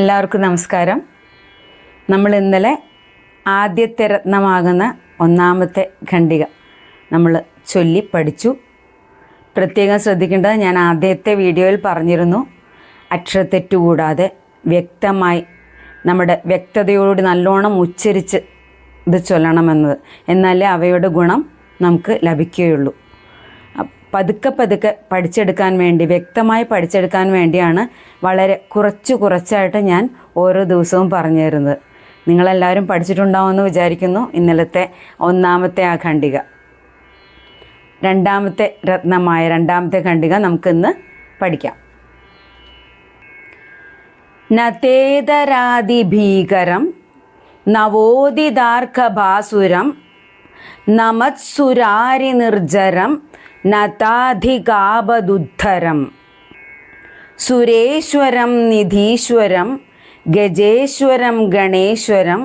എല്ലാവർക്കും നമസ്കാരം. നമ്മൾ ഇന്നലെ ആദ്യത്തെ രത്നമാകുന്ന ഒന്നാമത്തെ ഖണ്ഡിക നമ്മൾ ചൊല്ലി പഠിച്ചു. പ്രത്യേകം ശ്രദ്ധിക്കേണ്ടത് ഞാൻ ആദ്യത്തെ വീഡിയോയിൽ പറഞ്ഞിരുന്നു അക്ഷരത്തെറ്റ് കൂടാതെ വ്യക്തമായി നമ്മുടെ വ്യക്തതയോട് നല്ലോണം ഉച്ചരിച്ച് ഇത് ചൊല്ലണമെന്നത്. എന്നാലേ അവയുടെ ഗുണം നമുക്ക് ലഭിക്കുകയുള്ളൂ. പതുക്കെ പതുക്കെ പഠിച്ചെടുക്കാൻ വേണ്ടി വ്യക്തമായി പഠിച്ചെടുക്കാൻ വേണ്ടിയാണ് വളരെ കുറച്ച് കുറച്ചായിട്ട് ഞാൻ ഓരോ ദിവസവും പറഞ്ഞു തരുന്നത് നിങ്ങളെല്ലാവരും പഠിച്ചിട്ടുണ്ടാവുമെന്ന് വിചാരിക്കുന്നു. ഇന്നലത്തെ ഒന്നാമത്തെ ആ ഖണ്ഡിക. രണ്ടാമത്തെ രത്നമായ രണ്ടാമത്തെ ഖണ്ഡിക നമുക്കിന്ന് പഠിക്കാം. നതേതരാതിഭീകരം നവോദിതാർക്കഭാസുരം നമത്സുരാരി നിർജരം നതാധികാപദുദ്ധരം. സുരേശ്വരം നിധീശ്വരം ഗജേശ്വരം ഗണേശ്വരം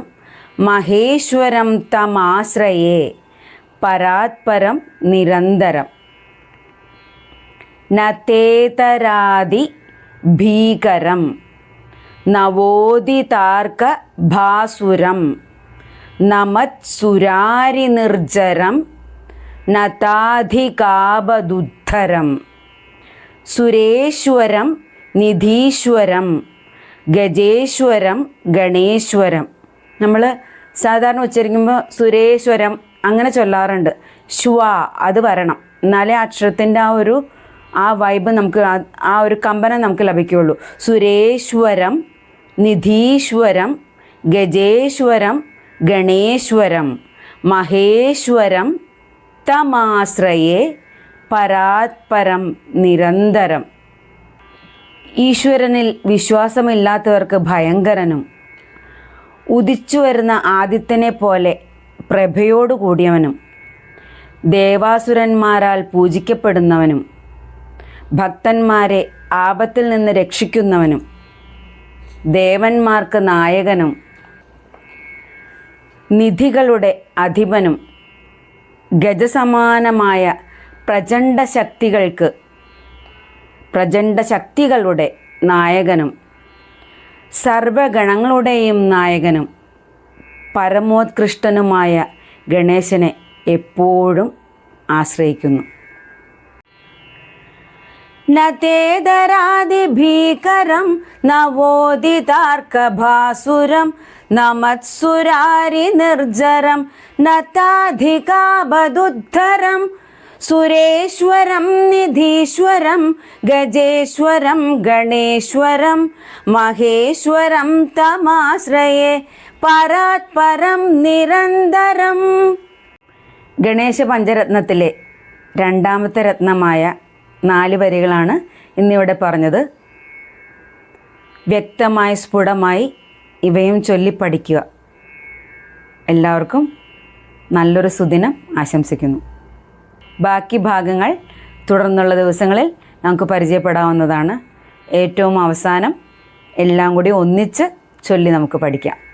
മഹേശ്വരം തമാശ്രയേ പരാത്പരം നിരന്തരം. നതേതരാതി ഭീകരം നവോദിതാർക്ക ഭാസുരം നമത്സുരാരി നിർജരം നതാധികാപദുദ്ധരം. സുരേശ്വരം നിധീശ്വരം ഗജേശ്വരം ഗണേശ്വരം. നമ്മൾ സാധാരണ ഉച്ചരിക്കുമ്പോൾ സുരേശ്വരം അങ്ങനെ ചൊല്ലാറുണ്ട്. ശ്വ അത് വരണം. എന്നാലേ അക്ഷരത്തിന്റെ ആ ഒരു ആ വൈബ് നമുക്ക് ആ- ഒരു കമ്പനം നമുക്ക് ലഭിക്കുകയുള്ളൂ. സുരേശ്വരം നിധീശ്വരം ഗജേശ്വരം ഗണേശ്വരം മഹേശ്വരം തമാശ്രയേ പരാത്പരം നിരന്തരം. ഈശ്വരനിൽ വിശ്വാസമില്ലാത്തവർക്ക് ഭയങ്കരനും. ഉദിച്ചു വരുന്ന ആദിത്യനെ പോലെ പ്രഭയോടു കൂടിയവനും ദേവാസുരന്മാരാൽ പൂജിക്കപ്പെടുന്നവനും. ഭക്തന്മാരെ ആപത്തിൽ നിന്ന് രക്ഷിക്കുന്നവനും. ദേവന്മാർക്ക് നായകനും. നിധികളുടെ അധിപനും. ഗജസമാനമായ പ്രചണ്ഡ ശക്തികൾക്ക് പ്രചണ്ഡ ശക്തികളുടെ നായകനും സർവഗണങ്ങളുടെയും നായകനും പരമോത്കൃഷ്ടനുമായ ഗണേശനെ എപ്പോഴും ആശ്രയിക്കുന്നു. നതേതരാതിഭീകരം നവോദിതാർക്കഭാസുരം നമത്സുരാരി നിർജരം നതാധികാബദുദ്ധരം സുരേശ്വരം നിധീശ്വരം ഗജേശ്വരം ഗണേശ്വരം മഹേശ്വരം തമാശ്രയേ പരാത്പരം നിരന്തരം. ഗണേശ പഞ്ചരത്നത്തിലെ രണ്ടാമത്തെ രത്നമായ നാല് വരികളാണ് ഇന്നിവിടെ പറഞ്ഞത്. വ്യക്തമായി സ്ഫുടമായി ഇവയും ചൊല്ലി പഠിക്കുക. എല്ലാവർക്കും നല്ലൊരു സുദിനം ആശംസിക്കുന്നു. ബാക്കി ഭാഗങ്ങൾ തുടർന്നുള്ള ദിവസങ്ങളിൽ നമുക്ക് പരിചയപ്പെടാവുന്നതാണ്. ഏറ്റവും അവസാനം എല്ലാം കൂടി ഒന്നിച്ച് ചൊല്ലി നമുക്ക് പഠിക്കാം.